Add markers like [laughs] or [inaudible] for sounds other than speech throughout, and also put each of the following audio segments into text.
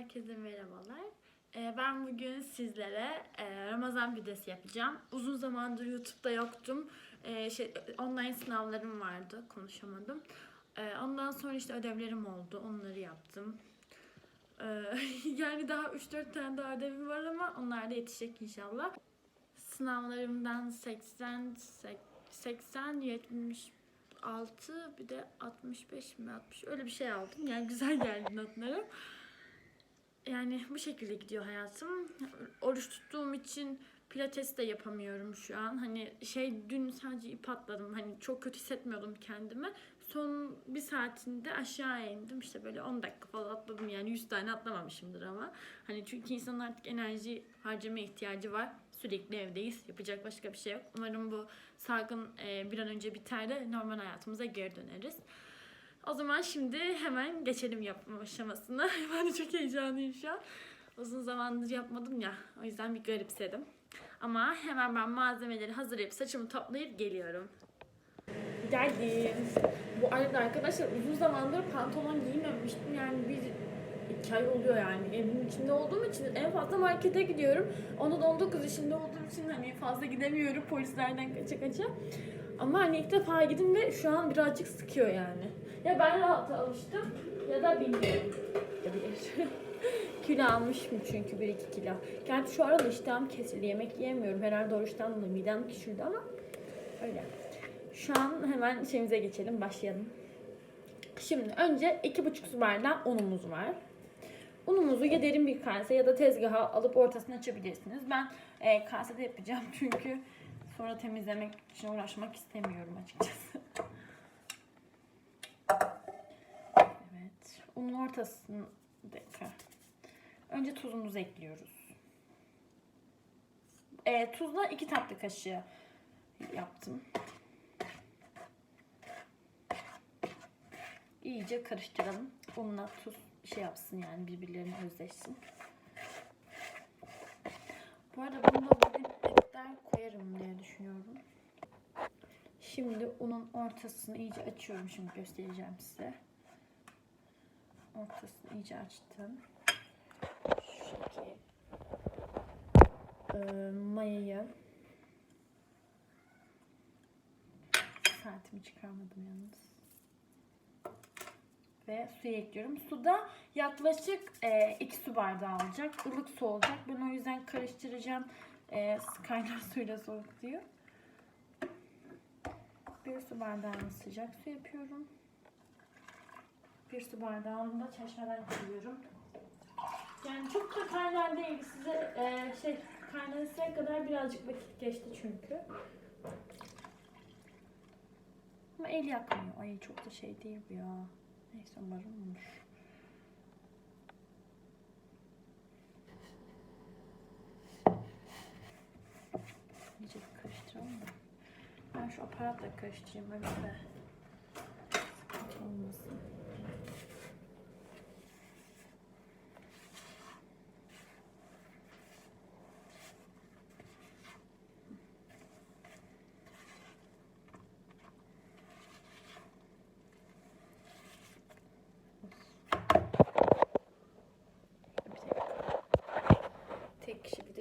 Herkese merhabalar. Ee, Ben bugün sizlere e, Ramazan videosu yapacağım. Uzun zamandır YouTube'da yoktum. Ee, Şey, online sınavlarım vardı, konuşamadım. Ee, Ondan sonra işte ödevlerim oldu, onları yaptım. [laughs] Yani daha 3-4 tane daha ödevim var ama onlar da yetişecek inşallah. Sınavlarımdan 80, 80, 76 bir de 65 mi 60 öyle bir şey aldım. Yani güzel geldi notlarım. Yani bu şekilde gidiyor hayatım. Oruç tuttuğum için pilates de yapamıyorum şu an. Hani şey dün sadece ip atladım. Hani çok kötü hissetmiyordum kendimi. Son bir saatinde aşağı indim. İşte böyle 10 dakika falan atladım. Yani 100 tane atlamamışımdır ama. Hani çünkü insanın artık enerji harcama ihtiyacı var. Sürekli evdeyiz. Yapacak başka bir şey yok. Umarım bu salgın bir an önce biter de normal hayatımıza geri döneriz. O zaman şimdi hemen geçelim yapma aşamasına. [laughs] Ben de çok heyecanlıyım şu an. Uzun zamandır yapmadım ya. O yüzden bir garipsedim. Ama hemen ben malzemeleri hazırlayıp saçımı toplayıp geliyorum. Geldim. Bu arada arkadaşlar uzun zamandır pantolon giymemiştim. Yani bir iki ay oluyor yani. Evin içinde olduğum için en fazla markete gidiyorum. Onu da 19 yaşında olduğum için hani fazla gidemiyorum polislerden kaça kaça. Ama hani ilk defa gidin ve şu an birazcık sıkıyor yani. Ya ben rahata alıştım ya da bilmiyorum. [laughs] Kilo almışım çünkü 1-2 kilo. Gerçi şu arada iştahım kesildi. Yemek yiyemiyorum. Herhalde oruçtan dolayı midem küçüldü ama öyle. Şu an hemen işimize geçelim. Başlayalım. Şimdi önce 2,5 su bardağı unumuz var. Unumuzu ya derin bir kase ya da tezgaha alıp ortasına açabilirsiniz. Ben e, kasede yapacağım [laughs] çünkü sonra temizlemek için uğraşmak istemiyorum açıkçası. Evet. Unun ortasını dakika. Önce tuzumuzu ekliyoruz. E, tuzla 2 tatlı kaşığı yaptım. İyice karıştıralım. Unla tuz şey yapsın yani birbirlerine özleşsin. Bu arada bunda bugün etler koyarım diye düşünüyorum. Şimdi unun ortasını iyice açıyorum. Şimdi göstereceğim size. Ortasını iyice açtım. Şu şekil. Ee, mayayı saatimi çıkarmadım yalnız. Ve suyu ekliyorum. Suda yaklaşık 2 su bardağı olacak. Ilık su olacak. Ben o yüzden karıştıracağım. E, [laughs] kaynar suyla soğuk diyor. Bir su bardağını sıcak su yapıyorum. Bir su bardağını da çeşmeden koyuyorum. Yani çok da kaynar değil. Size e, şey kaynasına kadar birazcık vakit geçti çünkü. Ama el yakmıyor. Ay çok da şey değil bu ya. Neyse umarım olur. İyice bir karıştıralım da. Ben şu aparatla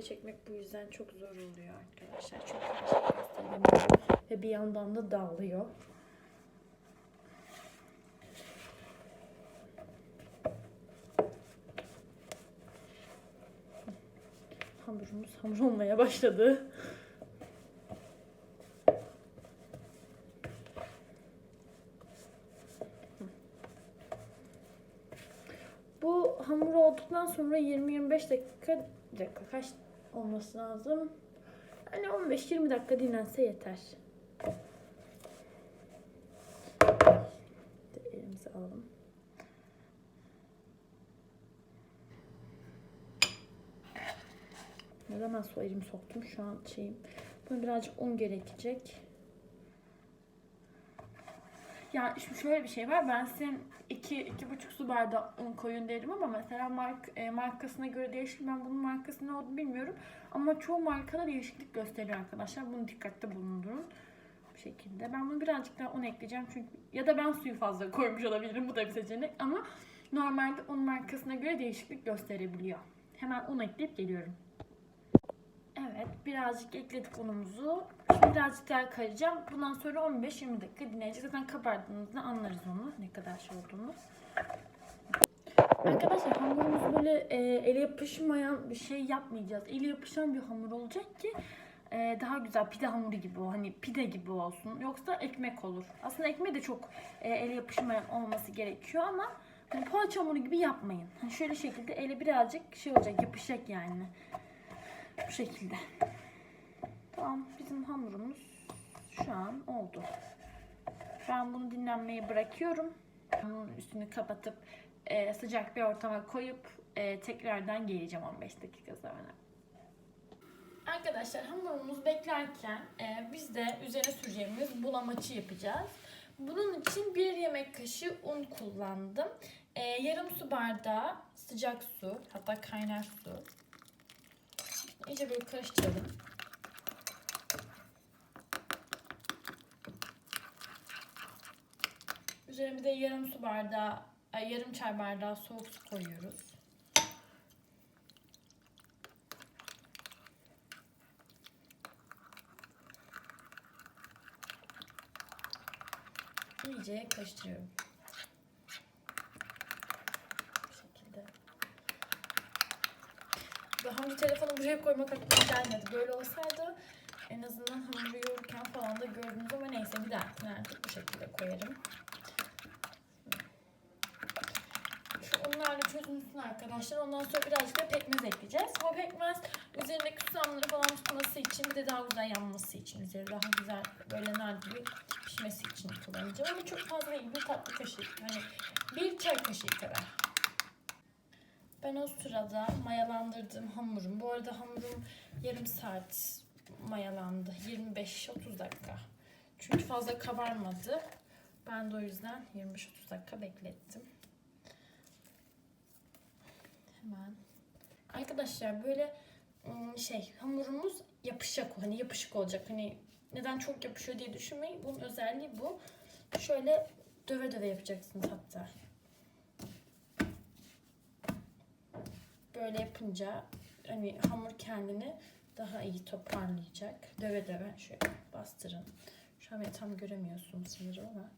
çekmek bu yüzden çok zor oluyor arkadaşlar. Çünkü her şey. Ve bir yandan da dağılıyor. Hamurumuz hamur olmaya başladı. Bu hamur olduktan sonra 20-25 dakika, dakika kaç olması lazım? Yani 15-20 dakika dinlense yeter. Elimize alalım. Ne zaman su elimi soktum şu an şeyim. Buna birazcık un gerekecek. Yani şimdi şöyle bir şey var. Ben sizin iki, iki buçuk su bardağı un koyun derim ama mesela mark, e, markasına göre değişir. Ben bunun markası ne olduğunu bilmiyorum. Ama çoğu markada değişiklik gösteriyor arkadaşlar. Bunu dikkatli bulundurun. Bu şekilde. Ben bunu birazcık daha un ekleyeceğim çünkü ya da ben suyu fazla koymuş olabilirim. Bu da bir seçenek ama normalde un markasına göre değişiklik gösterebiliyor. Hemen un ekleyip geliyorum. Evet, birazcık ekledik unumuzu. Şimdi birazcık daha karacağım. Bundan sonra 15-20 dakika dinleyeceğiz. Zaten kabardığımızda anlarız onu, ne kadar şey olduğunu. Arkadaşlar hamurumuzu böyle e, ele yapışmayan bir şey yapmayacağız. Ele yapışan bir hamur olacak ki e, daha güzel pide hamuru gibi o. Hani pide gibi olsun. Yoksa ekmek olur. Aslında ekmeğe de çok e, ele yapışmayan olması gerekiyor ama hani poğaça hamuru gibi yapmayın. Hani şöyle şekilde ele birazcık şey olacak, yapışacak yani. Bu şekilde. Tamam bizim hamurumuz şu an oldu. Ben bunu dinlenmeye bırakıyorum. Bunun üstünü kapatıp e, sıcak bir ortama koyup e, tekrardan geleceğim 15 dakika sonra. Arkadaşlar hamurumuz beklerken e, biz de üzerine süreceğimiz bulamaçı yapacağız. Bunun için bir yemek kaşığı un kullandım. E, yarım su bardağı sıcak su hatta kaynar su. İyice böyle karıştıralım. Üzerine bir de yarım su bardağı, yarım çay bardağı soğuk su koyuyoruz. İyice karıştırıyorum. Bu şekilde. Daha önce telefonu buraya koymak aklıma gelmedi. Böyle olsaydı en azından hamuru yoğururken falan da gördünüz ama neyse bir dahakine artık bu şekilde koyarım. Şu unlarla çözülsün arkadaşlar. Ondan sonra birazcık da pekmez ekleyeceğiz. O pekmez üzerindeki susamları falan tutması için bir de daha güzel yanması için üzeri daha güzel böyle nar gibi pişmesi için kullanacağım. Ama çok fazla değil. Bir tatlı kaşık. Hani bir çay kaşığı kadar. Ben o sırada mayalandırdığım hamurum. Bu arada hamurum yarım saat mayalandı. 25-30 dakika. Çünkü fazla kabarmadı. Ben de o yüzden 25-30 dakika beklettim. Hemen. Arkadaşlar böyle şey hamurumuz yapışacak. Hani yapışık olacak. Hani neden çok yapışıyor diye düşünmeyin. Bunun özelliği bu. Şöyle döve döve yapacaksınız hatta. Böyle yapınca hani hamur kendini daha iyi toparlayacak. Döve döve şöyle bastırın. Şu an tam göremiyorsunuz sanırım ama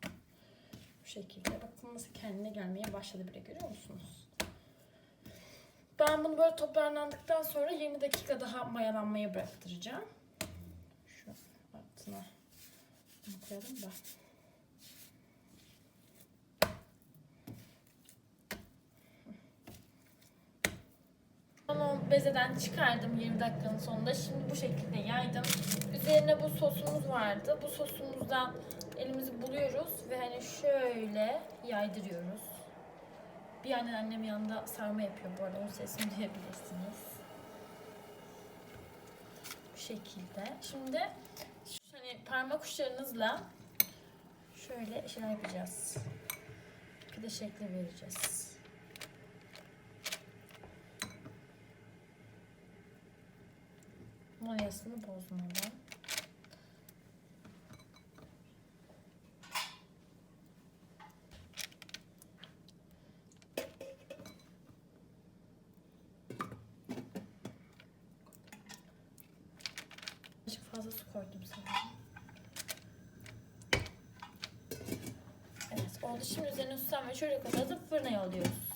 bu şekilde. Bakın nasıl kendine gelmeye başladı bile görüyor musunuz? Ben bunu böyle toparlandıktan sonra 20 dakika daha mayalanmaya bıraktıracağım. Şu altına koyalım da. Onu bezeden çıkardım 20 dakikanın sonunda. Şimdi bu şekilde yaydım. Üzerine bu sosumuz vardı. Bu sosumuzdan elimizi buluyoruz ve hani şöyle yaydırıyoruz. Bir yandan annem yanında sarma yapıyor bu arada. Onun sesini duyabilirsiniz. Bu şekilde. Şimdi hani parmak uçlarınızla şöyle şeyler yapacağız. Pide şekli vereceğiz. Mayasını bozmadan. Birazcık fazla su koydum sanırım. Evet oldu. Şimdi üzerine susam ve çörek atıp fırına yolluyoruz.